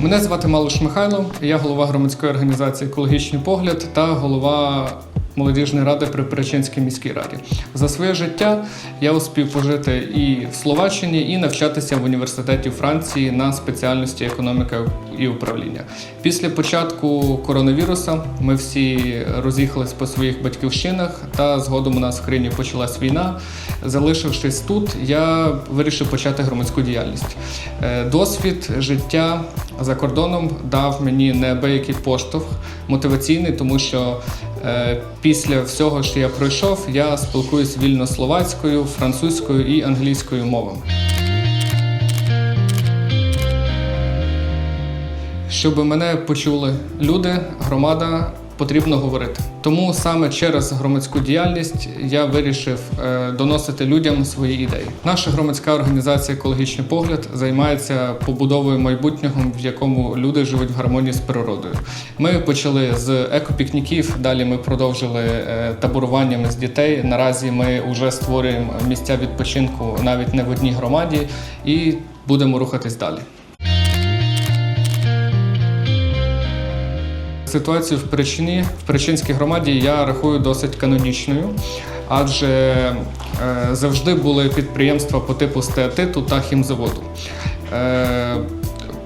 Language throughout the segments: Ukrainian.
Мене звати Малуш Михайло, я голова громадської організації Екологічний погляд та голова молодіжної ради при Перечинській міській раді. За своє життя я успів пожити і в Словаччині, і навчатися в університеті Франції на спеціальності економіка і управління. Після початку коронавіруса ми всі роз'їхались по своїх батьківщинах, та згодом у нас в країні почалась війна. Залишившись тут, я вирішив почати громадську діяльність. Е, Досвід життя за кордоном дав мені неабиякий поштовх мотиваційний, тому що е, після всього, що я пройшов, я спілкуюсь вільно словацькою, французькою і англійською мовами. Щоб мене почули люди, громада, потрібно говорити. Тому саме через громадську діяльність я вирішив е, доносити людям свої ідеї. Наша громадська організація Екологічний погляд займається побудовою майбутнього, в якому люди живуть в гармонії з природою. Ми почали з екопікніків, далі ми продовжили е, таборуваннями з дітей. Наразі ми вже створюємо місця відпочинку навіть не в одній громаді і будемо рухатись далі. Ситуацію в Перечині, в Перечинській громаді я рахую досить канонічною, адже е, завжди були підприємства по типу стеатиту та хімзаводу. Е,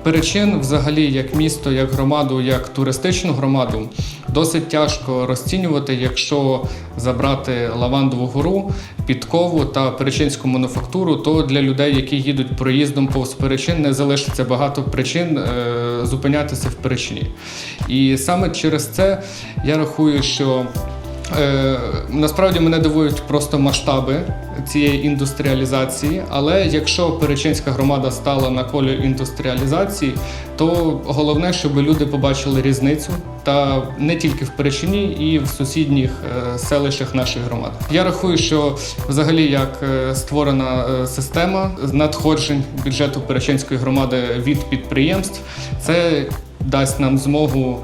Перечин, взагалі, як місто, як громаду, як туристичну громаду, досить тяжко розцінювати, якщо забрати Лавандову гору, Підкову та Перечинську мануфактуру, то для людей, які їдуть проїздом повз Перечин, не залишиться багато причин е, зупинятися в Перечині. І саме через це я рахую, що Е, насправді мене дивують просто масштаби цієї індустріалізації. Але якщо Перечинська громада стала на колі індустріалізації, то головне, щоб люди побачили різницю та не тільки в Перечині, і в сусідніх е, селищах нашої громади. Я рахую, що взагалі як е, створена е, система надходжень бюджету Перечинської громади від підприємств, це дасть нам змогу.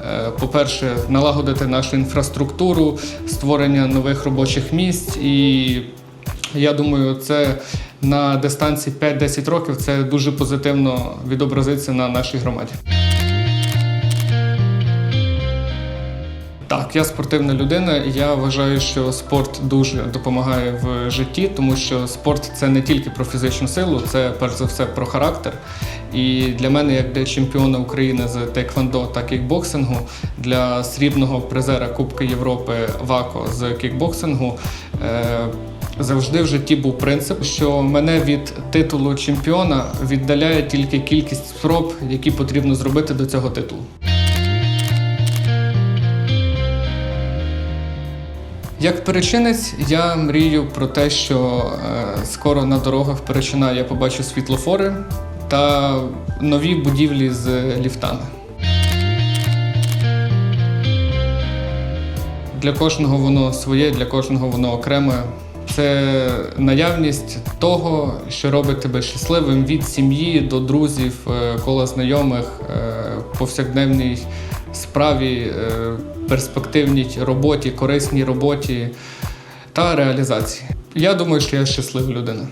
Е, По-перше, налагодити нашу інфраструктуру, створення нових робочих місць, і я думаю, це на дистанції 5-10 років це дуже позитивно відобразиться на нашій громаді. Так, я спортивна людина. і Я вважаю, що спорт дуже допомагає в житті, тому що спорт це не тільки про фізичну силу, це перш за все про характер. І для мене, як для чемпіона України з тейквондо та кікбоксингу, для срібного призера Кубка Європи ВАКО з кікбоксингу. Е- Завжди в житті був принцип, що мене від титулу чемпіона віддаляє тільки кількість спроб, які потрібно зробити до цього титулу. Як перечинець, я мрію про те, що е, скоро на дорогах Перечина я побачу світлофори та нові будівлі з ліфтами. Для кожного воно своє, для кожного воно окреме. Це наявність того, що робить тебе щасливим від сім'ї до друзів, е, кола знайомих, е, повсякденній справі, е, перспективній роботі, корисній роботі та реалізації. Я думаю, що я щаслива людина.